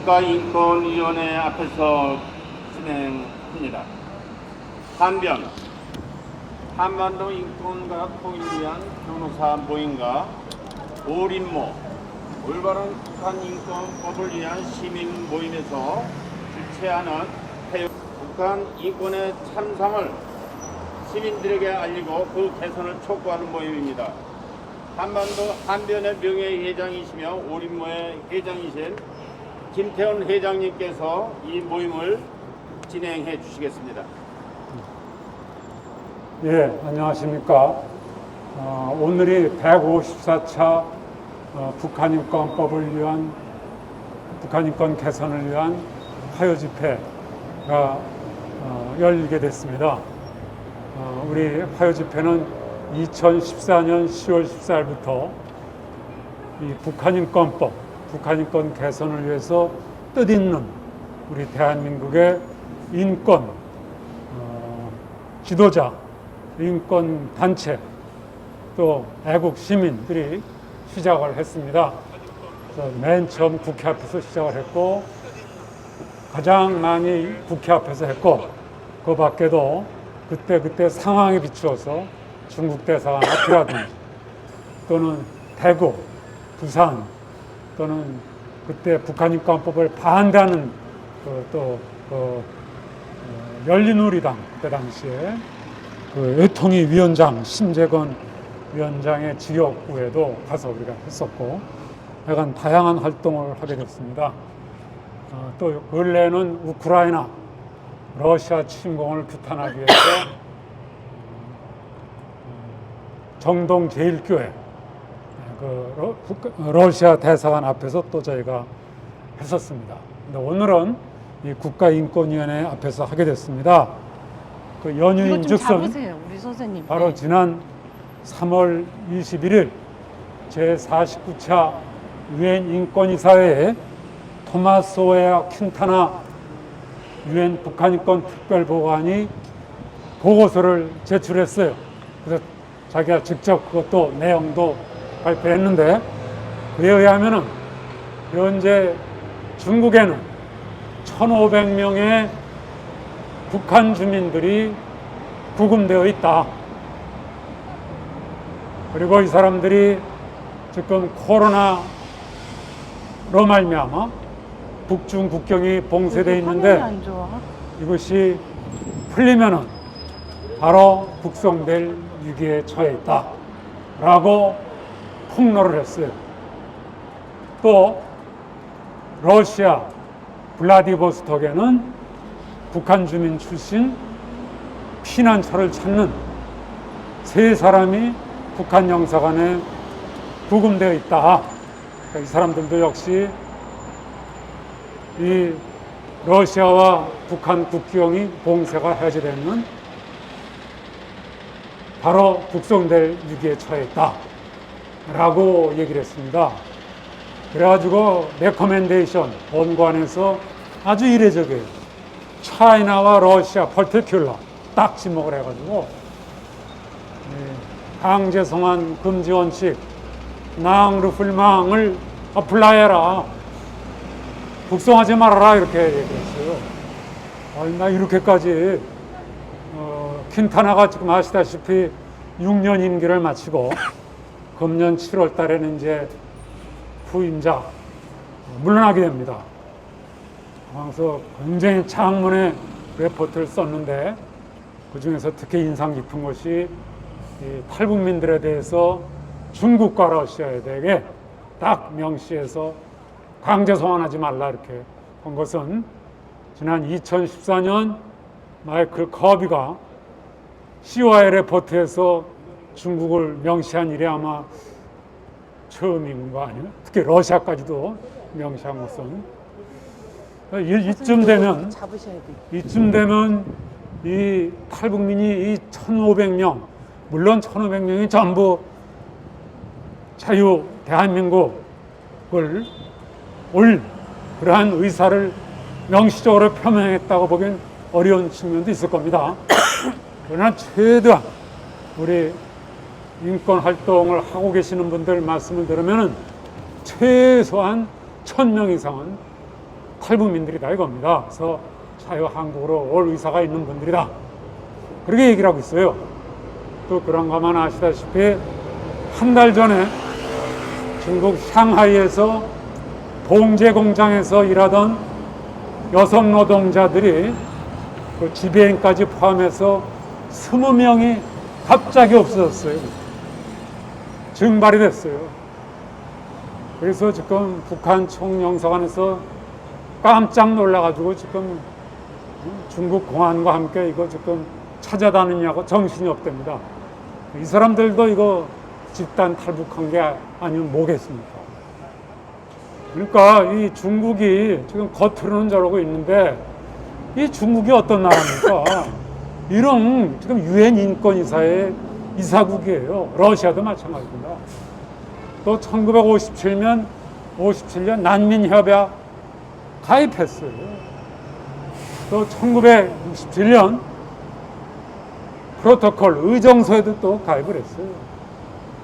국가인권위원회 앞에서 진행합니다. 한변 한반도 인권과 통일을 위한 변호사 모임과 오림모 올바른 북한 인권법을 위한 시민 모임에서 주최하는 북한 인권의 참상을 시민들에게 알리고 그 개선을 촉구하는 모임입니다. 한반도 한변의 명예회장이시며 오림모의 회장이신 김태원 회장님께서 이 모임을 진행해 주시겠습니다. 예, 안녕하십니까. 어, 오늘이 154차 어, 북한인권법을 위한 북한인권 개선을 위한 화요 집회가 어, 열리게 됐습니다. 어, 우리 화요 집회는 2014년 10월 14일부터 이 북한인권법, 북한 인권 개선을 위해서 뜻있는 우리 대한민국의 인권 어, 지도자, 인권 단체, 또 애국 시민들이 시작을 했습니다. 맨 처음 국회 앞에서 시작을 했고 가장 많이 국회 앞에서 했고 그 밖에도 그때 그때 상황에 비추어서 중국 대사관 앞이라든지 또는 대구, 부산 또는 그때 북한인권법을 반대하는 그 또 그, 어, 열린우리당 그때 당시에 그 외통위 위원장 심재건 위원장의 지역구에도 가서 우리가 했었고 약간 다양한 활동을 하게 됐습니다. 어, 또 근래는 우크라이나 러시아 침공을 규탄하기 위해서 정동 제일교회 그 러, 러시아 대사관 앞에서 또 저희가 했었습니다. 근데 오늘은 이 국가인권위원회 앞에서 하게 됐습니다. 그 연유인 좀 즉슨. 바로 네. 지난 3월 21일 제49차 유엔 인권이사회에 토마소웨아 퀸타나 유엔 북한인권 특별보관이 보고서를 제출했어요. 그래서 자기가 직접 그것도 내용도 발표했는데 그에 의하면은 현재 중국에는 1,500명의 북한 주민들이 구금되어 있다. 그리고 이 사람들이 지금 코로나로 말미암아 북중 국경이 봉쇄되어 있는데? 이것이 풀리면은 바로 북송될 위기에 처해 있다. 라고 폭로를 했어요. 또 러시아 블라디보스톡에는 북한 주민 출신 피난처를 찾는 세 사람이 북한 영사관에 구금되어 있다. 이 사람들도 역시 이 러시아와 북한 국경이 봉쇄가 해제되면 바로 북송될 위기에 처했다. 라고 얘기를 했습니다. 그래가지고 레커멘데이션 본관에서 아주 이례적이에요. 차이나와 러시아 퍼티큘러 딱 지목을 해가지고 예, 강제 송환 금지 원칙 낭르풀망을 어플라이해라 북송하지 말아라 이렇게 얘기했어요. 나 이렇게까지 어, 퀸타나가 지금 아시다시피 6년 임기를 마치고 금년 7월 달에는 이제 후임자 어, 물러나게 됩니다. 그래서 굉장히 장문의 레포트를 썼는데 그 중에서 특히 인상 깊은 것이 이 탈북민들에 대해서 중국과 러시아에게 딱 명시해서 강제 송환하지 말라 이렇게 한 것은 지난 2014년 마이클 커비가 COI 레포트에서 중국을 명시한 일이 아마 처음인 거 아니에요? 특히 러시아까지도 명시한 것은 이- 이쯤 되면. 이쯤 되면 이 탈북민이 이 1,500명, 물론 1,500명이 전부 자유 대한민국을 올 그러한 의사를 명시적으로 표명했다고 보기엔 어려운 측면도 있을 겁니다. 그러나 최대한 우리 인권 활동을 하고 계시는 분들 말씀을 들으면은 최소한 1000명 이상은 탈북민들이다 이겁니다. 그래서 자유 한국으로 올 의사가 있는 분들이다. 그렇게 얘기를 하고 있어요. 또 그런가만 아시다시피 한 달 전에 중국 상하이에서 봉제 공장에서 일하던 여성 노동자들이 그 지배인까지 포함해서 20명이 갑자기 없어졌어요. 증발이 됐어요. 그래서 지금 북한 총영사관에서 깜짝 놀라가지고 지금 중국 공안과 함께 이거 지금 찾아다니냐고 정신이 없답니다. 이 사람들도 이거 집단 탈북한 게 아니면 뭐겠습니까? 그러니까 이 중국이 지금 겉으로는 저러고 있는데 이 중국이 어떤 나라입니까? 이런 지금 유엔 인권이사의 이사국이에요. 러시아도 마찬가지입니다. 또 1957년 57년 난민협약 가입했어요. 또 1967년 프로토콜 의정서에도 또 가입을 했어요.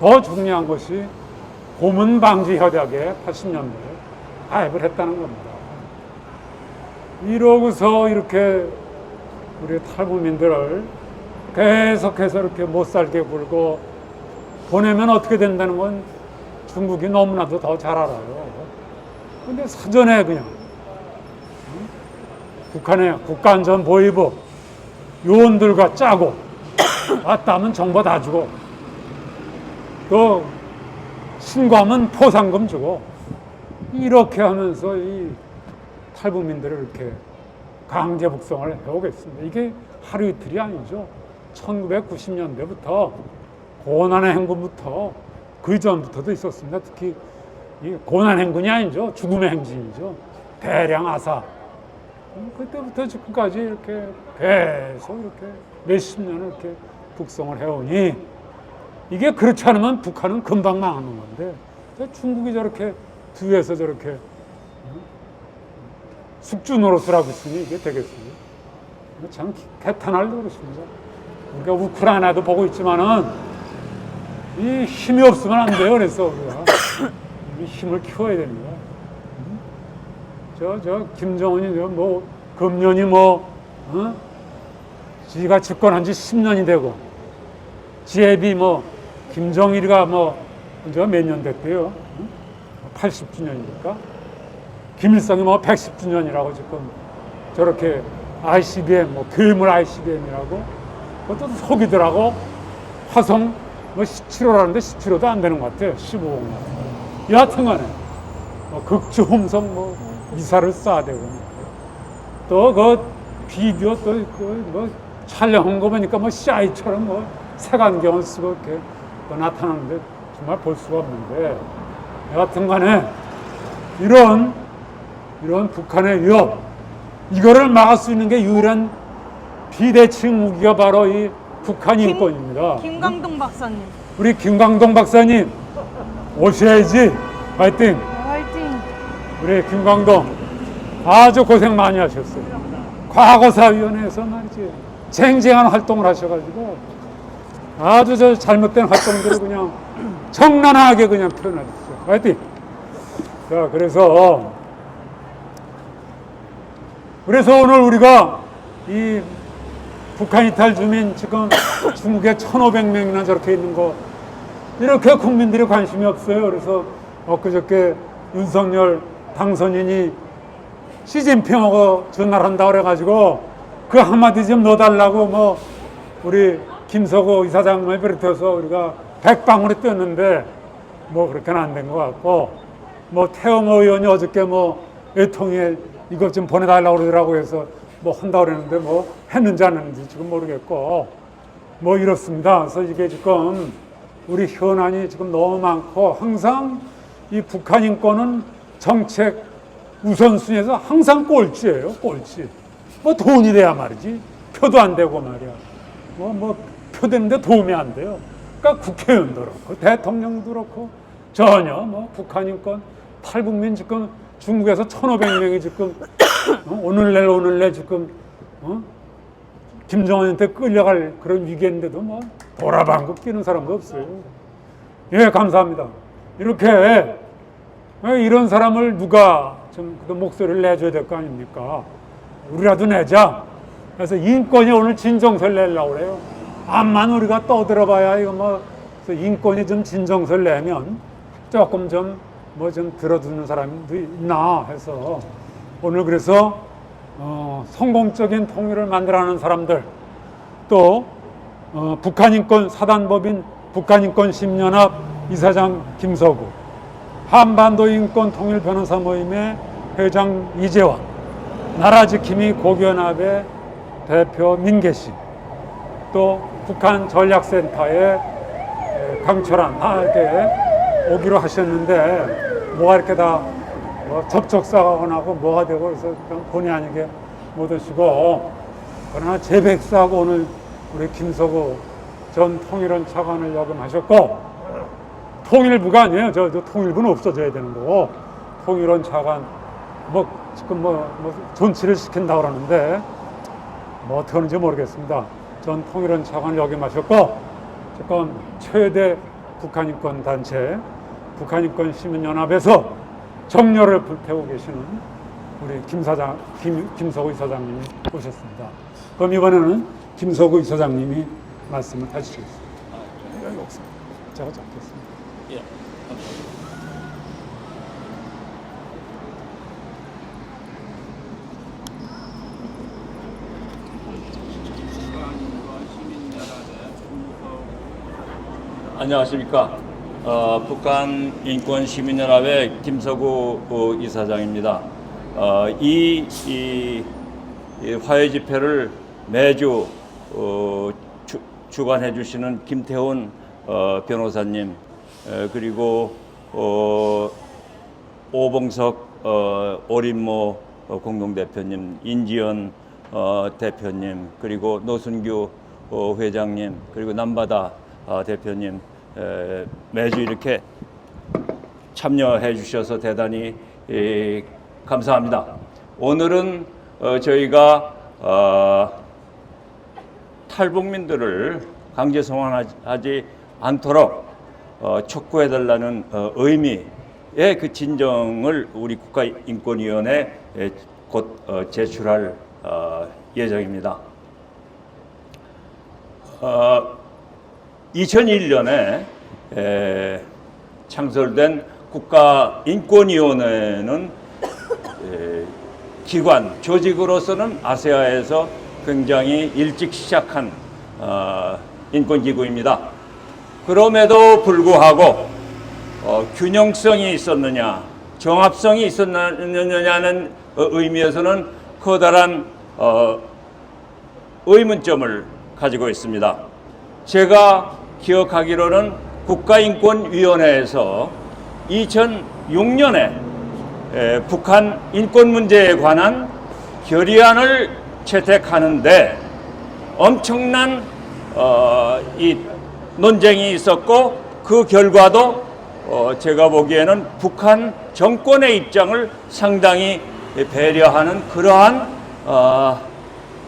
더 중요한 것이 고문 방지 협약에 80년대에 가입을 했다는 겁니다. 이러고서 이렇게 우리 탈북민들을 계속해서 이렇게 못 살게 굴고 보내면 어떻게 된다는 건 중국이 너무나도 더 잘 알아요. 근데 사전에 그냥 응? 북한의 국가안전보위부 요원들과 짜고 왔다 하면 정보 다 주고 또 신고하면 포상금 주고 이렇게 하면서 이 탈북민들을 이렇게 강제 북송을 해오겠습니다. 이게 하루 이틀이 아니죠. 1990년대부터 고난의 행군부터 그 전부터도 있었습니다. 특히 이 고난 행군이 아니죠. 죽음의 행진이죠. 대량 아사. 음, 그때부터 지금까지 이렇게 계속 이렇게 몇십 년을 이렇게 북송을 해오니 이게 그렇지 않으면 북한은 금방 망하는 건데 저 중국이 저렇게 뒤에서 저렇게 음, 숙주 노릇을 하고 있으니 이게 되겠어요. 참 개탄할 노릇입니다. 우리가 우크라이나도 보고 있지만은 이 힘이 없으면 안 돼요. 그래서 우리가 이 힘을 키워야 됩니다. 음? 저, 저, 김정은이 저 뭐, 금년이 뭐, 어? 지가 집권한 지 10년이 되고, 지혜비 뭐, 김정일이가 뭐, 저 몇 년 됐대요? 80주년이니까. 김일성이 뭐 110주년이라고 지금 저렇게 ICBM, 뭐, 괴물 ICBM이라고, 그것도 속이더라고. 화성 뭐 17호라는데 17호도 안 되는 것 같아요. 15호. 여하튼 간에, 뭐 극주음성 뭐, 미사를 쏴대고. 또 그 비디오 또뭐 촬영한 거 보니까 뭐 CI처럼 뭐 색안경을 쓰고 이렇게 또 나타나는데 정말 볼 수가 없는데 여하튼 간에 이런 이런 북한의 위협 이거를 막을 수 있는 게 유일한 비대칭 무기가 바로 이 북한 김- 인권입니다. 김광동 박사님. 우리 김광동 박사님 오셔야지 파이팅 화이팅. 우리 김광동 아주 고생 많이 하셨어요. 과거사위원회에서 말이지 쟁쟁한 활동을 하셔가지고 아주 저 잘못된 활동들을 그냥 정난하게 그냥 표현하셨어요. 파이팅. 자 그래서 그래서 오늘 우리가 이 북한 이탈 주민 지금 중국에 1,500명이나 저렇게 있는 거 이렇게 국민들이 관심이 없어요. 그래서 엊그저께 윤석열 당선인이 시진핑하고 전화한다 그래가지고 그 한마디 좀 넣어달라고 뭐 우리 김서구 이사장을 비롯해서 우리가 백방으로 뛰었는데 뭐 그렇게는 안 된 것 같고 뭐 태영호 의원이 어저께 뭐 외통에 이것 좀 보내달라고 그러더라고 해서 뭐 한다 그랬는데 뭐 했는지 안 했는지 지금 모르겠고 뭐 이렇습니다. 그래서 이게 지금 우리 현안이 지금 너무 많고 항상 이 북한 인권은 정책 우선순위에서 항상 꼴찌예요, 꼴찌. 뭐 돈이 돼야 말이지. 표도 안 되고 말이야. 뭐, 뭐, 표 되는데 도움이 안 돼요. 그러니까 국회의원도 그렇고, 대통령도 그렇고, 전혀 뭐, 북한 인권, 탈북민 지금 중국에서 1,500명이 지금, 어? 오늘날 오늘날 지금, 어? 김정은한테 끌려갈 그런 위기인데도 뭐, 돌아방구 끼는 사람도 없어요. 예, 감사합니다. 이렇게 왜 이런 사람을 누가 좀 목소리를 내줘야 될 거 아닙니까? 우리라도 내자. 그래서 인권이 오늘 진정서를 내려고 그래요. 암만 우리가 떠들어봐야 이거 뭐 인권이 좀 진정서를 내면 조금 좀 뭐좀 들어주는 사람도 있나 해서 오늘 그래서 어, 성공적인 통일을 만들어가는 사람들 또 어, 북한인권 사단법인 북한인권심연합 이사장 김서구 한반도 인권 통일 변호사 모임의 회장 이재원 나라 지킴이 고견합의 대표 민계씨 또 북한 전략센터의 에, 강철한 다 이렇게 오기로 하셨는데 뭐가 이렇게 다 뭐 접촉사원하고 뭐가 되고 그래서 그냥 본의 아니게 못 오시고 그러나 제 백사하고 오늘 우리 김서구 전 통일원 차관을 역임하셨고 통일부가 아니에요. 저, 저 통일부는 없어져야 되는 거고 통일원 차관 뭐 지금 뭐, 뭐 존치를 시킨다 그러는데 뭐 어떻게 하는지 모르겠습니다. 전 통일원 차관을 역임하셨고 지금 최대 북한인권 단체 북한인권 시민연합에서 정렬을 불태우고 계시는 우리 김 사장 김, 김서구 이사장님이 오셨습니다. 그럼 이번에는 김서구 이사장님이 말씀을 하시겠습니다. 여기 없습니다. 제가 잡겠습니다. 예. 안녕하십니까. 어, 북한 인권 시민연합의 김서구 어, 이사장입니다. 어, 이, 이, 이 화해 집회를 매주 어, 주, 주관해 주시는 김태훈 어, 변호사님 에, 그리고 어, 오봉석 어, 오림모 어, 공동대표님, 인지연 어, 대표님, 그리고 노순규 어, 회장님, 그리고 남바다 어, 대표님 에, 매주 이렇게 참여해 주셔서 대단히 에, 감사합니다. 오늘은 어, 저희가 어, 탈북민들을 강제 송환하지 않도록 어, 촉구해 달라는 어, 의미의 그 진정을 우리 국가인권위원회에 곧 어, 제출할 어, 예정입니다. 어, 2001년에 에, 창설된 국가인권위원회는 에, 기관 조직으로서는 아세아에서 굉장히 일찍 시작한 어, 인권기구입니다. 그럼에도 불구하고 어, 균형성이 있었느냐, 정합성이 있었느냐는 어, 의미에서는 커다란 어, 의문점을 가지고 있습니다. 제가 기억하기로는 국가인권위원회에서 2006년에 에, 북한 인권 문제에 관한 결의안을 채택하는데 엄청난 어, 이 논쟁이 있었고 그 결과도 어, 제가 보기에는 북한 정권의 입장을 상당히 배려하는 그러한 어,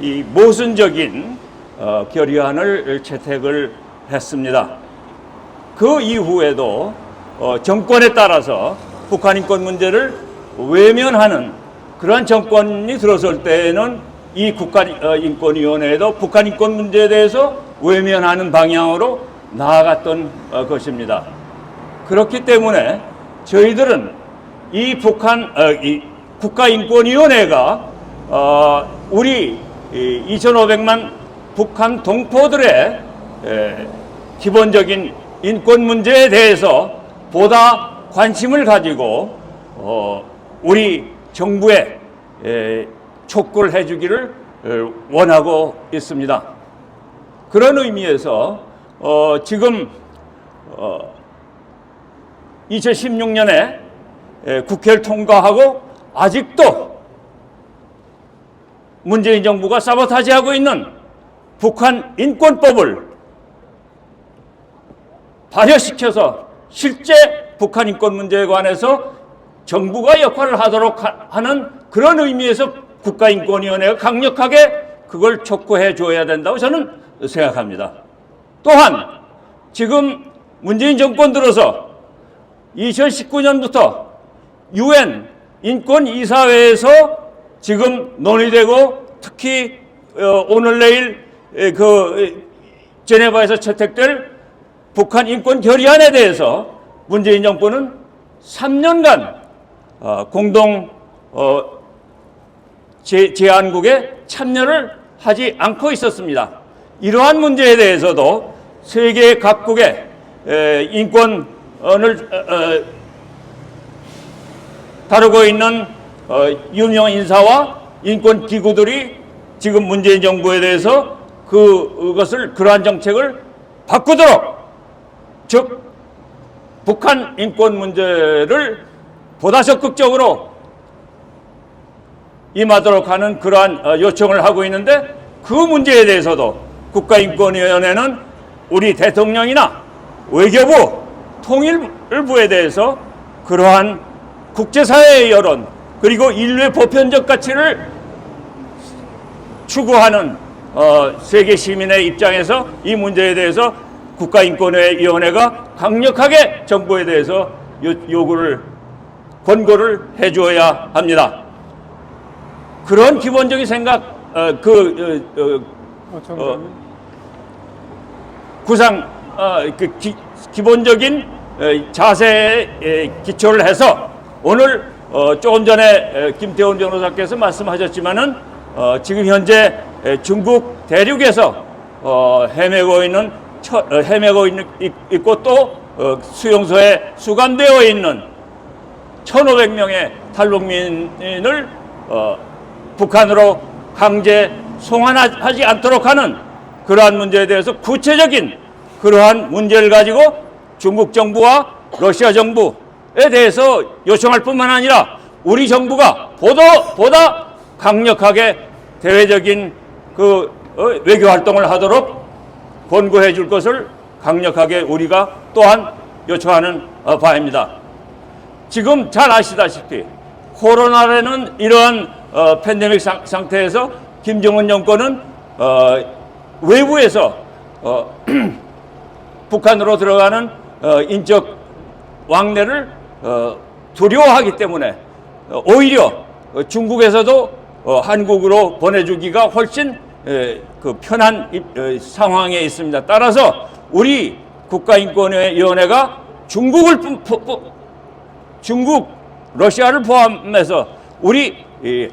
이 모순적인 어, 결의안을 채택을 했습니다. 그 이후에도 어, 정권에 따라서 북한 인권 문제를 외면하는 그러한 정권이 들어설 때에는 이 국가인권위원회도 북한 인권 문제에 대해서 외면하는 방향으로 나아갔던 어, 것입니다. 그렇기 때문에 저희들은 이 북한 어, 이 국가인권위원회가 어, 우리 2,500만 북한 동포들의 에, 기본적인 인권 문제에 대해서 보다 관심을 가지고 어, 우리 정부에 에, 촉구를 해주기를 에, 원하고 있습니다. 그런 의미에서 어, 지금 어, 2016년에 에, 국회를 통과하고 아직도 문재인 정부가 사보타지하고 있는 북한 인권법을 발효시켜서 실제 북한 인권 문제에 관해서 정부가 역할을 하도록 하- 하는 그런 의미에서 국가인권위원회가 강력하게 그걸 촉구해 줘야 된다고 저는 생각합니다. 또한 지금 문재인 정권 들어서 2019년부터 유엔 인권 이사회에서 지금 논의되고 특히 어, 오늘 내일 에, 그 에, 제네바에서 채택될 북한 인권 결의안에 대해서 문재인 정부는 3년간 어, 공동 어, 제, 제안국에 참여를 하지 않고 있었습니다. 이러한 문제에 대해서도 세계 각국의 에, 인권을 어, 어, 다루고 있는 어, 유명 인사와 인권 기구들이 지금 문재인 정부에 대해서 그, 그것을 그러한 정책을 바꾸도록 즉 북한 인권 문제를 보다 적극적으로 임하도록 하는 그러한 어, 요청을 하고 있는데 그 문제에 대해서도 국가인권위원회는 우리 대통령이나 외교부, 통일부에 대해서 그러한 국제사회의 여론 그리고 인류의 보편적 가치를 추구하는 어, 세계 시민의 입장에서 이 문제에 대해서 국가인권위원회가 강력하게 정부에 대해서 요, 요구를 권고를 해줘야 합니다. 그런 기본적인 생각, 어, 그 어, 어, 어, 정장님. 구상 어, 그 기, 기본적인 에, 자세에 에, 기초를 해서 오늘 어, 조금 전에 에, 김태훈 변호사께서 말씀하셨지만은 어, 지금 현재 에, 중국 대륙에서 어, 헤매고 있는 처, 어, 헤매고 있는 있- 있고 또 어, 수용소에 수감되어 있는 1,500명의 탈북민을 어, 북한으로 강제 송환하지 않도록 하는 그러한 문제에 대해서 구체적인 그러한 문제를 가지고 중국 정부와 러시아 정부에 대해서 요청할 뿐만 아니라 우리 정부가 보다 보다 강력하게 대외적인 그 어, 외교 활동을 하도록 권고해 줄 것을 강력하게 우리가 또한 요청하는 어, 바입니다. 지금 잘 아시다시피 코로나라는 이러한 어, 팬데믹 상, 상태에서 김정은 정권은 어, 외부에서 어, 북한으로 들어가는 어, 인적 왕래를 어, 두려워하기 때문에 어, 오히려 어, 중국에서도 어, 한국으로 보내주기가 훨씬 에, 그 편한 입- 어, 상황에 있습니다. 따라서 우리 국가인권위원회가 중국을 중국, 러시아를 포함해서 우리 이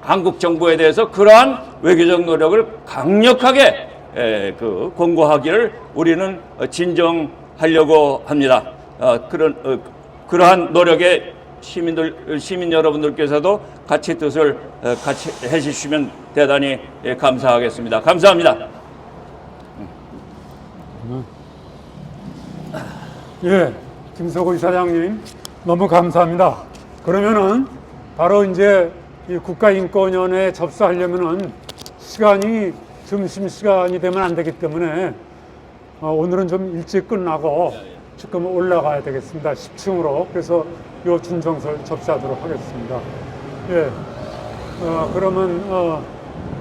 한국 정부에 대해서 그러한 외교적 노력을 강력하게 에, 그 권고하기를 우리는 어, 진정하려고 합니다. 어, 그런 어, 그러한 노력에 시민들 시민 여러분들께서도 같이 뜻을 어, 같이 해주시면 대단히 예, 감사하겠습니다. 감사합니다. 예, 김석우 이사장님 너무 감사합니다. 그러면은 바로 이제 이 국가인권위원회에 접수하려면은 시간이 점심 시간이 되면 안 되기 때문에 어, 오늘은 좀 일찍 끝나고 지금 올라가야 되겠습니다. 10층으로 그래서 요 준정설 접수하도록 하겠습니다. 예, 어, 그러면 어,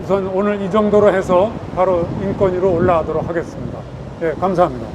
우선 오늘 이 정도로 해서 바로 인권위로 올라가도록 하겠습니다. 예, 감사합니다.